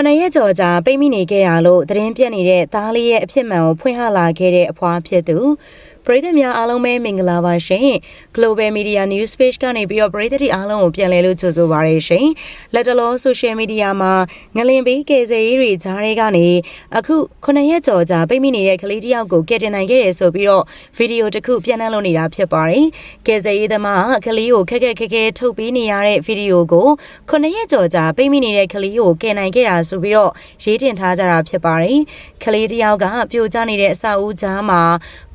ခုနှစ်ရက်ကျော်ကြာပိတ်မိနေခဲ့ရလို့သတင်းပြက်နေတဲ့သားလေးရဲ့အဖြစ်မှန်ကိုဖွင့်ဟလာခဲ့တဲ့အဖွားဖြစ်သူ ပရိသတ်များအားလုံးပဲမင်္ဂလာပါရှင် Global Media News Page ကနေပြီးတော့ပရိသတ်တွေအားလုံးကိုပြန်လည်လို့ကြိုဆိုပါရရှင်လက်တလော Social Media မှာငလင်ပေးကယ်ဆယ်ရေးတွေကြားတွေကနေအခုခုနှစ်ရက်ကျော်ကြာပိတ်မိနေတဲ့ကလေးတစ်ယောက်ကိုကယ်တင်နိုင်ခဲ့တယ်ဆိုပြီးတော့ဗီဒီယိုတစ်ခုပြန်နှံ့လို့နေတာဖြစ်ပါတယ်ကယ်ဆယ်ရေးသမားကလေးကိုခက်ခက်ခဲခဲထုတ်ပေးနေရတဲ့ဗီဒီယိုကိုခုနှစ်ရက်ကျော်ကြာပိတ်မိနေတဲ့ကလေးကိုကယ်နိုင်ခဲ့တာဆိုပြီးတော့ရေးတင်ထားကြတာဖြစ်ပါတယ်ကလေးတစ်ယောက်ကပြိုကျနေတဲ့အစာဦးကြားမှာ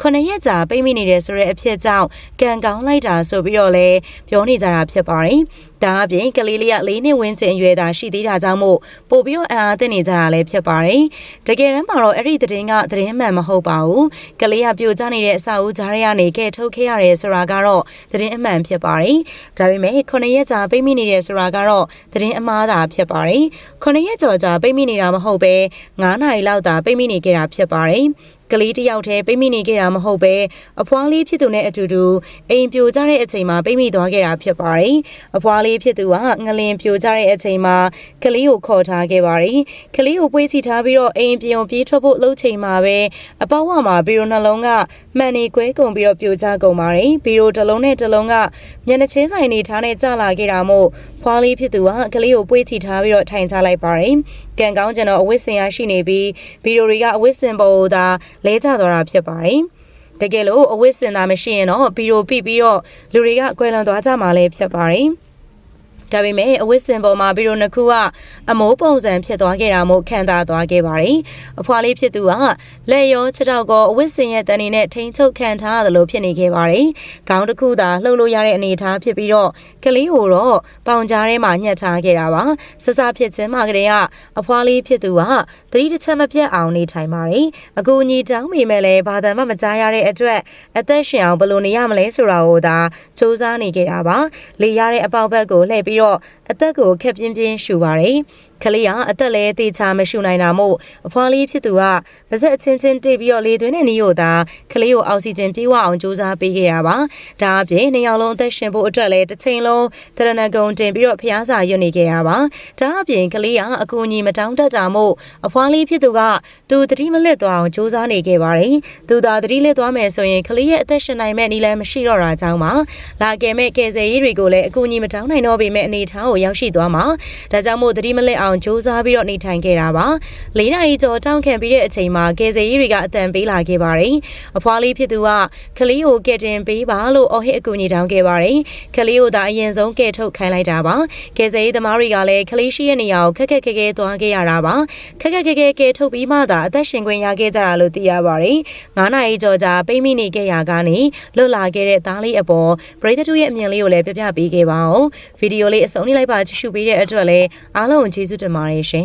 ခုနှစ်ရက်ကြာပိတ်မိနေတယ်ဆိုတဲ့အဖြစ်ကြောင့်ကံကောင်းလိုက်တာဆိုပြီးတော့လည်းပြောနေကြတာဖြစ်ပါတယ်။ဒါအပြင်ကလေးလေးက၄နှစ်ဝန်းကျင်အရွယ်သာရှိသေးတာကြောင့်မို့ပို့ပြီးတော့အံအားသင့်နေကြတာလည်းဖြစ်ပါတယ်။တကယ်တမ်းမှာတော့အဲ့ဒီသတင်းကသတင်းမှန်မဟုတ်ပါဘူး။ကလေးကပြိုကျနေတဲ့အစာဦးကြားရကနေကဲထုတ်ခဲ့ရတယ်ဆိုတာကတော့သတင်းအမှန်ဖြစ်ပါတယ်။ဒါပေမဲ့ခုနှစ်ရက်ကြာပိတ်မိနေတယ်ဆိုတာကတော့သတင်းအမှားသာဖြစ်ပါတယ်။ခုနှစ်ရက်ကျော်ကြာပိတ်မိနေတာမဟုတ်ပဲ9နာရီလောက်သာပိတ်မိနေခဲ့တာဖြစ်ပါတယ်။ ကလေးတစ်ယောက်တည်းပိတ်မိနေခဲ့တာမဟုတ်ပဲအဖွားလေးဖြစ်သူနဲ့အတူတူအိမ်ပြိုကျတဲ့အချိန်မှာပိတ်မိသွားခဲ့တာဖြစ်ပါတယ်။အဖွားလေးဖြစ်သူကငလင်ပြိုကျတဲ့အချိန်မှာကလေးကိုခေါ်ထားခဲ့ပါတယ်။ကလေးကိုပွေးချထားပြီးတော့အိမ်ပြုံပြေးထွက်ဖို့လှုပ်ချိန်မှာပဲအပေါက်ဝမှာဘီရိုနှလုံးကမှန်နေကွဲကုန်ပြီးတော့ပြိုကျကုန်ပါတယ်။ဘီရိုတစ်လုံးနဲ့တစ်လုံးကမျက်နှာချင်းဆိုင်နေထားနဲ့ကျလာခဲ့တာမို့ ဖွားလေးဖြစ်သူကကလေးကိုပွေးချထားပြီးတော့ထိုင်ချလိုက်ပါတယ်။ကံကောင်းကျင်တော့အဝတ်စင်ရရှိနေပြီးဗီဒီယိုတွေကအဝတ်စင်ပေါ်သာလဲကျသွားတာဖြစ်ပါတယ်။တကယ်လို့အဝတ်စင်သာမရှိရင်တော့ဗီဒီယိုပြပြီးတော့လူတွေကကွယ်လွန်သွားကြမှာလည်းဖြစ်ပါတယ်။ ဒါပေမဲ့အဝတ်စင်ပေါ်မှာဘီရိုနှစ်ခုကအမိုးပုံစံဖြစ်သွားခဲ့တာမို့ခံစားသွားခဲ့ပါတယ်။အဖွာလေးဖြစ်သူကလက်ရောခြေထောက်ကောအဝတ်စင်ရဲ့တန်နေနဲ့ထိန်ချုပ်ခံထားရတယ်လို့ဖြစ်နေခဲ့ပါတယ်။ခေါင်းတစ်ခုသာလှုပ်လို့ရတဲ့အနေအထားဖြစ်ပြီးတော့ကလေးကိုတော့ပေါင်ကြားထဲမှာညှက်ထားခဲ့တာပါ။စစဖြစ်ခြင်းမှာကလေးကအဖွာလေးဖြစ်သူကသတိတစ်ချက်မပြတ်အောင်နေထိုင်ပါတယ်။အကူအညီတောင်းမိမဲ့လဲဘာသာမှမကြားရတဲ့အတွက်အသက်ရှင်အောင်ဘယ်လိုနေရမလဲဆိုတာကိုသာစူးစမ်းနေခဲ့တာပါ။လေရတဲ့အပေါက်ဘက်ကိုလှည့်ပြီးတော့အသက်ကိုခက်ပြင်းပြင်းရှူပါတယ်။ကလေးကအသက်လည်းသေချာမရှူနိုင်တာမို့အဖွားလေးဖြစ်သူကပါဇက်အချင်းချင်းတိတ်ပြီးတော့လေသွင်းတဲ့နီးကိုသာကလေးကိုအောက်ဆီဂျင်ပြေးဝအောင်ကြိုးစားပေးခဲ့ရပါ။ဒါအပြင်နှစ်ယောက်လုံးအသက်ရှင်ဖို့အတွက်လည်းတစ်ချိန်လုံးတရဏဂုံတင်ပြီးတော့ဖျားစာရွတ်နေခဲ့ရပါ။ဒါအပြင်ကလေးကအကူအညီမတောင်းတတ်တာမို့အဖွားလေးဖြစ်သူကသူတတိမလစ်သွားအောင်ကြိုးစားနေခဲ့ပါတယ်။သူသာတတိလစ်သွားမယ်ဆိုရင်ကလေးရဲ့အသက်ရှင်နိုင်မဲ့နီးလည်းမရှိတော့တာကြောင့်ပါ။လာကယ်မဲ့ကယ်ဆယ်ရေးတွေကိုလည်းအကူအညီမတောင်းနိုင်တော့ပေမဲ့အနေထားကိုရောက်ရှိသွားမှာ။ဒါကြောင့်မို့တတိမလစ်အောင်ကြိုးစားပြီးတော့နေထိုင်ခဲ့တာပါ။လေးနာရီကျော်တောင်းခံပြီးတဲ့အချိန်မှာကယ်ဆယ်ရေးတွေကအတန်ပေးလာခဲ့ပါတယ်။အဖွားလေးဖြစ်သူကကလေးကိုကယ်တင်ပေးပါလို့အော်ဟစ်အကူအညီတောင်းခဲ့ပါတယ်။ကလေးကိုသာအရင်ဆုံးကယ်ထုတ်ခိုင်းလိုက်တာပါ။ကယ်ဆယ်ရေးသမားတွေကလည်းကလေးရှိရဲ့နေရာကိုခက်ခက်ခဲခဲသွားခဲ့ရတာပါ။ခက်ခက်ခဲခဲကယ်ထုတ်ပြီးမှသာအသက်ရှင်ခွင့်ရခဲ့ကြတာလို့သိရပါတယ်။9နာရီကျော်ကြာပိတ်မိနေခဲ့ရကနေလွတ်လာခဲ့တဲ့သားလေးအပေါ်ပရိသတ်တို့ရဲ့အမြင်လေးကိုလည်းပြပြပေးခဲ့ပါအောင်။ဗီဒီယိုလေးအဆုံးနေလိုက်ပါကြည့်ရှုပေးတဲ့အတွက်လည်းအားလုံးကျေးဇူးတင်ပါတယ်ရှင်